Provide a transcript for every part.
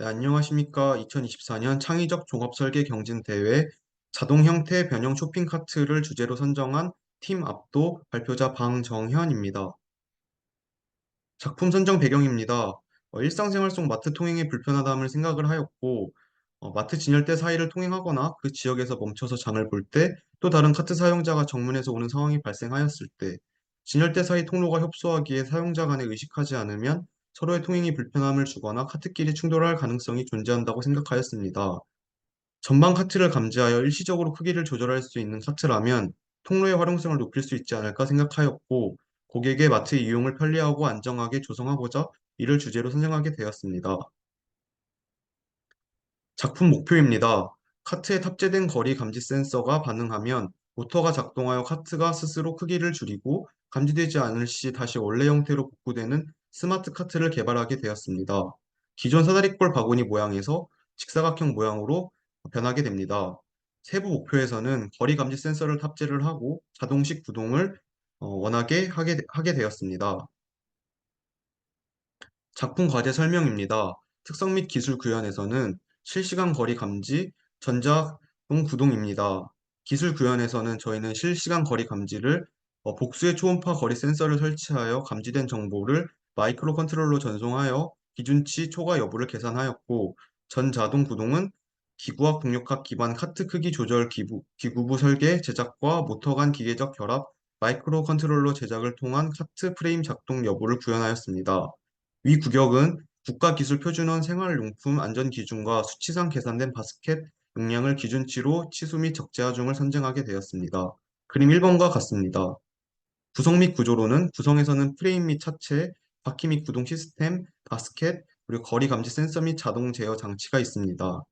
네, 안녕하십니까. 2024년 창의적 종합설계 경진대회 자동 형태 변형 쇼핑 카트를 주제로 선정한 팀 압도 발표자 방정현입니다. 작품 선정 배경입니다. 어, 일상생활 속 마트 통행이 불편하다는 생각을 하였고, 어, 마트 진열대 사이를 통행하거나 그 지역에서 멈춰서 장을 볼 때, 또 다른 카트 사용자가 정문에서 오는 상황이 발생하였을 때, 진열대 사이 통로가 협소하기에 사용자 간에 의식하지 않으면 서로의 통행이 불편함을 주거나 카트끼리 충돌할 가능성이 존재한다고 생각하였습니다. 전방 카트를 감지하여 일시적으로 크기를 조절할 수 있는 카트라면 통로의 활용성을 높일 수 있지 않을까 생각하였고, 고객의 마트 이용을 편리하고 안정하게 조성하고자 이를 주제로 선정하게 되었습니다. 작품 목표입니다. 카트에 탑재된 거리 감지 센서가 반응하면 모터가 작동하여 카트가 스스로 크기를 줄이고 감지되지 않을 시 다시 원래 형태로 복구되는 스마트 카트를 개발하게 되었습니다. 기존 사다리꼴 바구니 모양에서 직사각형 모양으로 변하게 됩니다. 세부 목표에서는 거리 감지 센서를 탑재를 하고 자동식 구동을 어, 원하게 하게, 하게 되었습니다. 작품 과제 설명입니다. 특성 및 기술 구현에서는 실시간 거리 감지, 전자동 구동입니다. 기술 구현에서는 저희는 실시간 거리 감지를 어, 복수의 초음파 거리 센서를 설치하여 감지된 정보를 마이크로 컨트롤러 전송하여 기준치 초과 여부를 계산하였고 전자동 구동은 기구학 동력학 기반 카트 크기 조절 기부, 기구부 설계 제작과 모터 간 기계적 결합 마이크로 컨트롤러 제작을 통한 카트 프레임 작동 여부를 구현하였습니다. 위 구격은 국가기술표준원 생활용품 안전기준과 수치상 계산된 바스켓 용량을 기준치로 치수 및 적재 하중을 선정하게 되었습니다. 그림 1번과 같습니다. 구성 및 구조로는 구성에서는 프레임 및 차체, 바퀴 및 구동 시스템, 바스켓, 그리고 거리 감지 센서 및 자동 제어 장치가 있습니다.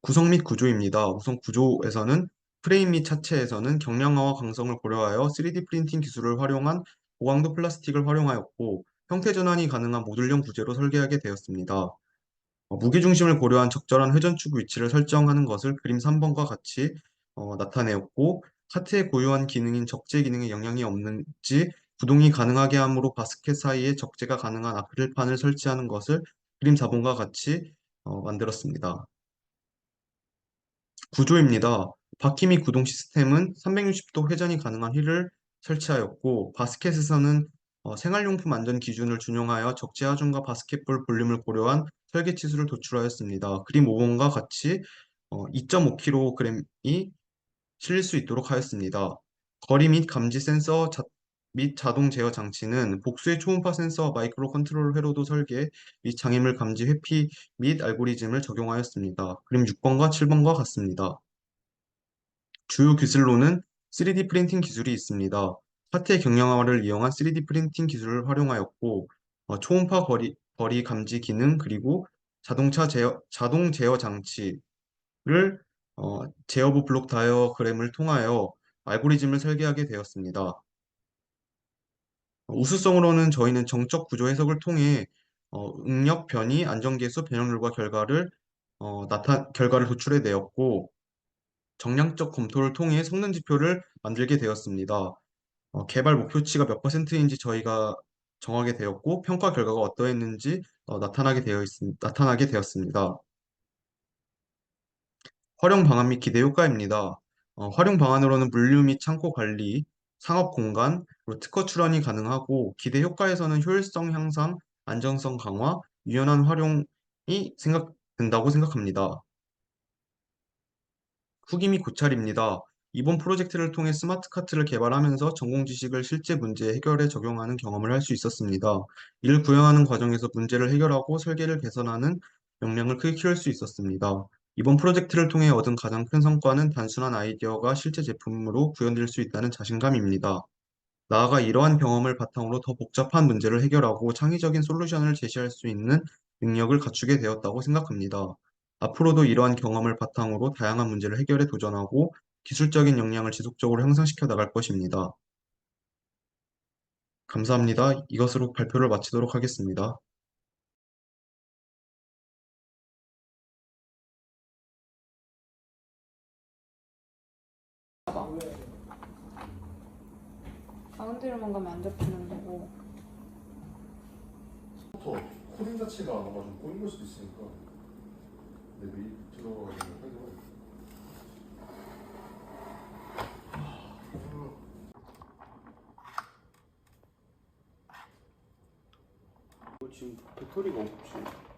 구성 및 구조입니다. 우선 구조에서는 프레임 및 차체에서는 경량화와 강성을 고려하여 3D 프린팅 기술을 활용한 고강도 플라스틱을 활용하였고 형태 전환이 가능한 모듈형 부재로 설계하게 되었습니다. 어, 무게중심을 고려한 적절한 회전축 위치를 설정하는 것을 그림 3번과 같이 어, 나타내었고 카트의 고유한 기능인 적재 기능에 영향이 없는지 구동이 가능하게 함으로 바스켓 사이에 적재가 가능한 아크릴판을 설치하는 것을 그림 4번과 같이 어, 만들었습니다. 구조입니다. 바퀴 및 구동 시스템은 360도 회전이 가능한 휠을 설치하였고 바스켓에서는 어, 생활용품 안전 기준을 준용하여 적재 하중과 바스켓볼 볼륨을 고려한 설계 치수를 도출하였습니다. 그림 5번과 같이 어, 2.5kg이 실릴 수 있도록 하였습니다. 거리 및 감지 센서 자, 및 자동 제어 장치는 복수의 초음파 센서와 마이크로 컨트롤 회로도 설계 및 장애물 감지 회피 및 알고리즘을 적용하였습니다. 그림 6번과 7번과 같습니다. 주요 기술로는 3D 프린팅 기술이 있습니다. 파트의 경량화를 이용한 3D 프린팅 기술을 활용하였고 어, 초음파 거리, 거리 감지 기능 그리고 자동차 제어, 자동 제어 장치를 어, 제어부 블록 다이어그램을 통하여 알고리즘을 설계하게 되었습니다. 우수성으로는 저희는 정적 구조 해석을 통해 어, 응력 변이, 안전계수, 변형률과 결과를 어, 나타 결과를 도출해 내었고 정량적 검토를 통해 성능 지표를 만들게 되었습니다. 어, 개발 목표치가 몇 퍼센트인지 저희가 정하게 되었고 평가 결과가 어떠했는지 어, 나타나게 되어 있, 나타나게 되었습니다. 활용 방안 및 기대 효과입니다. 어, 활용 방안으로는 물류 및 창고 관리, 상업 공간, 그리고 특허 출원이 가능하고 기대 효과에서는 효율성 향상, 안정성 강화, 유연한 활용이 생각된다고 생각합니다. 후기 및 고찰입니다. 이번 프로젝트를 통해 스마트 카트를 개발하면서 전공 지식을 실제 문제 해결에 적용하는 경험을 할 수 있었습니다. 이를 구현하는 과정에서 문제를 해결하고 설계를 개선하는 역량을 크게 키울 수 있었습니다. 이번 프로젝트를 통해 얻은 가장 큰 성과는 단순한 아이디어가 실제 제품으로 구현될 수 있다는 자신감입니다. 나아가 이러한 경험을 바탕으로 더 복잡한 문제를 해결하고 창의적인 솔루션을 제시할 수 있는 능력을 갖추게 되었다고 생각합니다. 앞으로도 이러한 경험을 바탕으로 다양한 문제를 해결에 도전하고 기술적인 역량을 지속적으로 향상시켜 나갈 것입니다. 감사합니다. 이것으로 발표를 마치도록 하겠습니다. 봐봐. 가운데로만 가면 안 잡히는 거고. 코, 코딩 자체가 아마 좀 꼬인 걸 수도 있으니까 내 메일 들어가가지고 해서 지금 배터리가 없지.